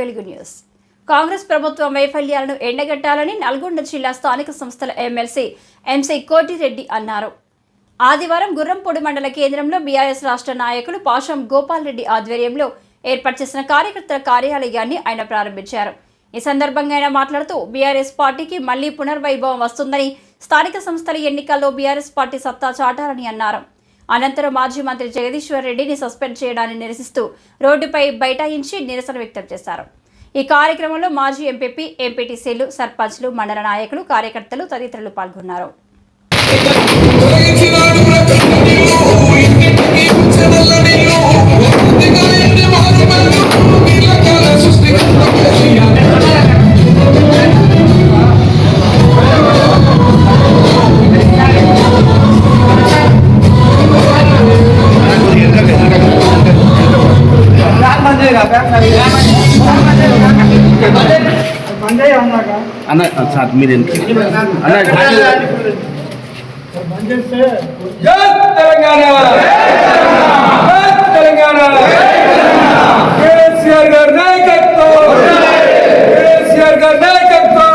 వెలుగు న్యూస్. కాంగ్రెస్ ప్రభుత్వం వైఫల్యాలను ఎండగట్టాలని నల్గొండ జిల్లా స్థానిక సంస్థల ఎమ్మెల్సీ ఎంసీ కోటిరెడ్డి అన్నారు. ఆదివారం గుర్రంపొడి మండల కేంద్రంలో బీఆర్ఎస్ రాష్ట్ర నాయకులు పాషం గోపాల్ రెడ్డి ఆధ్వర్యంలో ఏర్పాటు చేసిన కార్యకర్తల కార్యాలయాన్ని ఆయన ప్రారంభించారు. ఈ సందర్భంగా ఆయన మాట్లాడుతూ బీఆర్ఎస్ పార్టీకి మళ్ళీ పునర్వైభవం వస్తుందని స్థానిక సంస్థల ఎన్నికల్లో బీఆర్ఎస్ పార్టీ సత్తా చాటాలని అన్నారు. అనంతరం మాజీ మంత్రి జగదీశ్వర్ రెడ్డిని సస్పెండ్ చేయడాన్ని నిరసిస్తూ రోడ్డుపై బైఠాయించి నిరసన వ్యక్తం చేశారు. ఈ కార్యక్రమంలో మాజీ ఎంపీపీ ఎంపీటీసీలు సర్పంచ్లు మండల నాయకులు కార్యకర్తలు తదితరులు పాల్గొన్నారు. అన్న సార్ మీరు ఎందుకు అన్న తెలంగాణ తెలంగాణ కేసీఆర్ గారి నాయకత్వం కేసీఆర్ గారి నాయకత్వం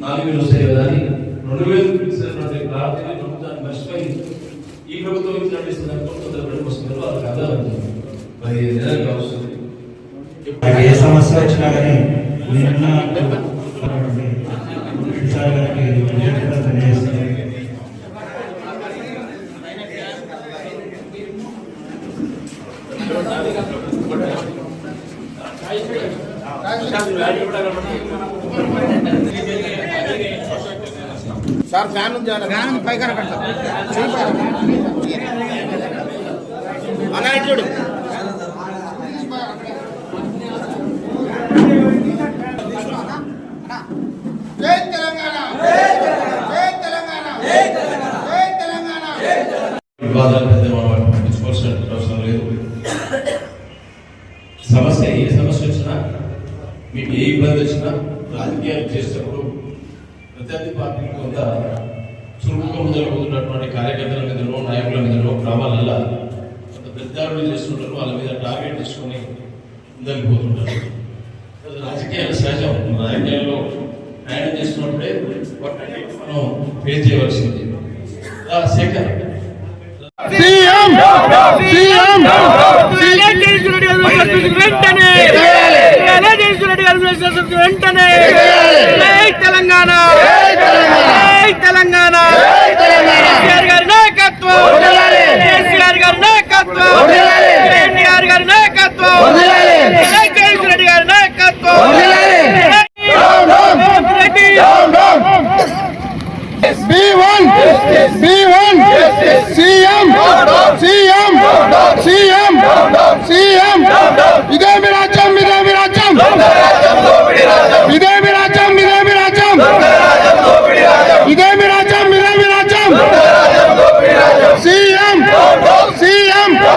నాలుగు వేలు వస్తాయి కదా అని రెండు వేలు ఇచ్చినటువంటి ప్రార్థన ప్రభుత్వాన్ని మర్చిపోయి ఈ ప్రభుత్వం ఇచ్చి నడిస్తుంది అనుకుంటున్నారు వస్తున్నారు ఏ సమస్య వచ్చినా కానీ నిన్న సార్ ఫ్యాన్ ఉంది ఫ్యాన్ సార్ అన్న ఇటు చూడు. జై తెలంగాణ జై తెలంగాణ జై తెలంగాణ వివాదాలు పెద్ద మనం పట్టించుకోవాల్సిన అవసరం లేదు సమస్య ఏ సమస్య వచ్చినా మీకు ఏ ఇబ్బంది వచ్చినా రాజకీయాలు చేసేటప్పుడు ప్రత్యర్థి పార్టీకి కొంత చురుకుగా మొదలుపోతున్నటువంటి కార్యకర్తల మీదనో నాయకుల మీదనో గ్రామాలలో కొంత పెద్దారులు చేస్తుంటారు. వాళ్ళ మీద టార్గెట్ తీసుకొని ముందరికి పోతుంటారు. అది రాజకీయాలు సహజం. రాజకీయాల్లో ప్రయాణం చేస్తున్నప్పుడే మనం ఫేస్ చేయవలసింది. రా, అడ్మినిస్ట్రేషన్ వెంటనే తెలంగాణ! తెలంగాణ! కేసీఆర్ గారి నాయకత్వం! కేసీఆర్ గారి నాయకత్వం! కేఎన్ఆర్ గారి నాయకత్వం! జగన్మోహన్ రెడ్డి గారి నాయకత్వం! B1 Não, não, não, não.